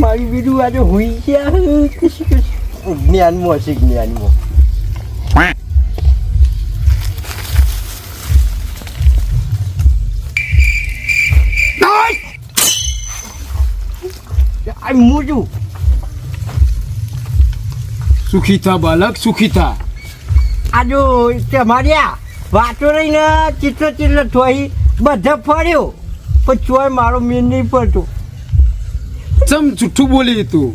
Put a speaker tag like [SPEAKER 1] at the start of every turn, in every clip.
[SPEAKER 1] મારી બીજું આજે હોઈ ગયા કશી કશી જ્ઞાનમાં છે જ્ઞાનમાં આ મોજું
[SPEAKER 2] સુખી થા બાલક સુખી થા
[SPEAKER 1] આ જો તમારી આ વાતો રહીને ચિત્ર ચિત્ર થોઈ બધા ફર્યો. પણ ચોય મારો મેન નહીં પડતો
[SPEAKER 2] ચમ જુઠ્ઠું બોલી તું?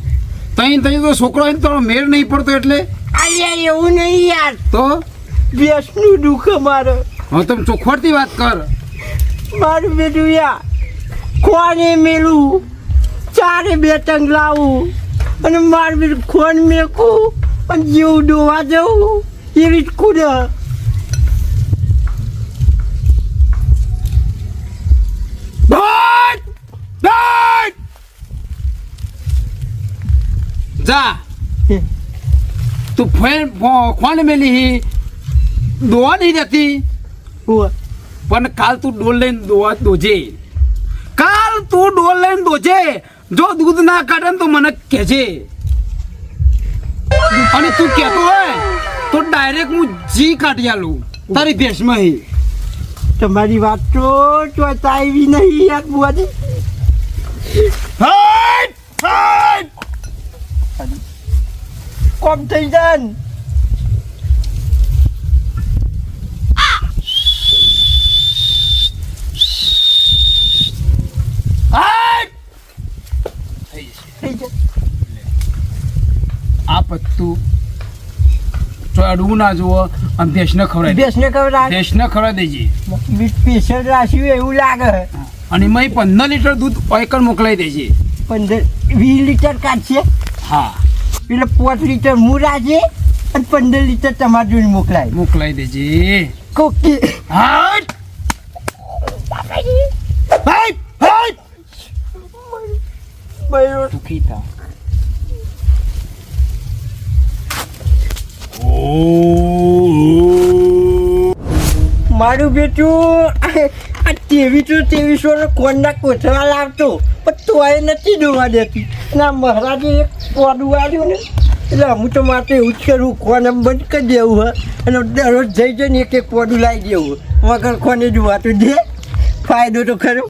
[SPEAKER 2] તઈ તઈ તો છોકરો તારો મેળ નહીં પડતો એટલે?
[SPEAKER 1] અલ્યા એવું નહીં યાર.
[SPEAKER 2] તો?
[SPEAKER 1] બેસનું દુઃખ મારે
[SPEAKER 2] હવે તમે ચોખવટથી વાત કર.
[SPEAKER 1] મારું બેટું યા કોને મેલું ચારે બે ટંગ લાવું અને મારું બેટું ખોન મેકું અને જેવું ડોવા જવું એવી જ કુદ
[SPEAKER 2] જા. તું ફેન ખોણ મેલી હી. દોવા નહીં રહેતી પણ કાલ તું ડોલ લઈને દોવા દોજે. કાલ તું ડોલ લઈને દોજે. જો દૂધ ના કાઢે તો મને કહેજે. અને તું કહેતો હોય તો ડાયરેક્ટ હું જી કાઢી આલું. તારી ભેંસમાં હી.
[SPEAKER 1] તમારી વાત તો ચોતા આવી નહીં યાર બુઆજી
[SPEAKER 2] હાય! હાય!
[SPEAKER 1] કોમ થઈ જાય ને.
[SPEAKER 2] હાય!
[SPEAKER 1] થઈ જાય
[SPEAKER 2] આ પત્તું તો અડવું ના જુઓ અને ભેંસને ખવડાવી દે
[SPEAKER 1] બેસને ખબર
[SPEAKER 2] ભેંસને ખવડાવી દેજે.
[SPEAKER 1] સ્પેશિયલ રાખ્યું એવું લાગે.
[SPEAKER 2] અને એમાં પંદર લીટર દૂધ ઓયકર મોકલાવી દેજે.
[SPEAKER 1] પંદર વીસ લીટર કાઢશે?
[SPEAKER 2] હા.
[SPEAKER 1] એટલે પાંચ લીટર હું રાજે અને પંદર લીટર તમારા જોડે મોકલાય.
[SPEAKER 2] મોકલાવી દેજે.
[SPEAKER 1] કોકી.
[SPEAKER 2] હાટ. હાય! હાય!
[SPEAKER 1] બયો
[SPEAKER 2] થા.
[SPEAKER 1] મારું બેટું આ તેવીસો તેવીસો નો કોણના કોથળા લાવતો પણ તોય નથી જોવા દેતી. ના, મહારાજે એક કોડું આવ્યું ને, એટલે હું તો માટે ઉછેરું, કોને બંધ કરી દેવું હે? અને દરરોજ જઈ જઈને એક એક કોડું લાવી દેવું વગર કોને જ તો દે. ફાયદો તો ખરો.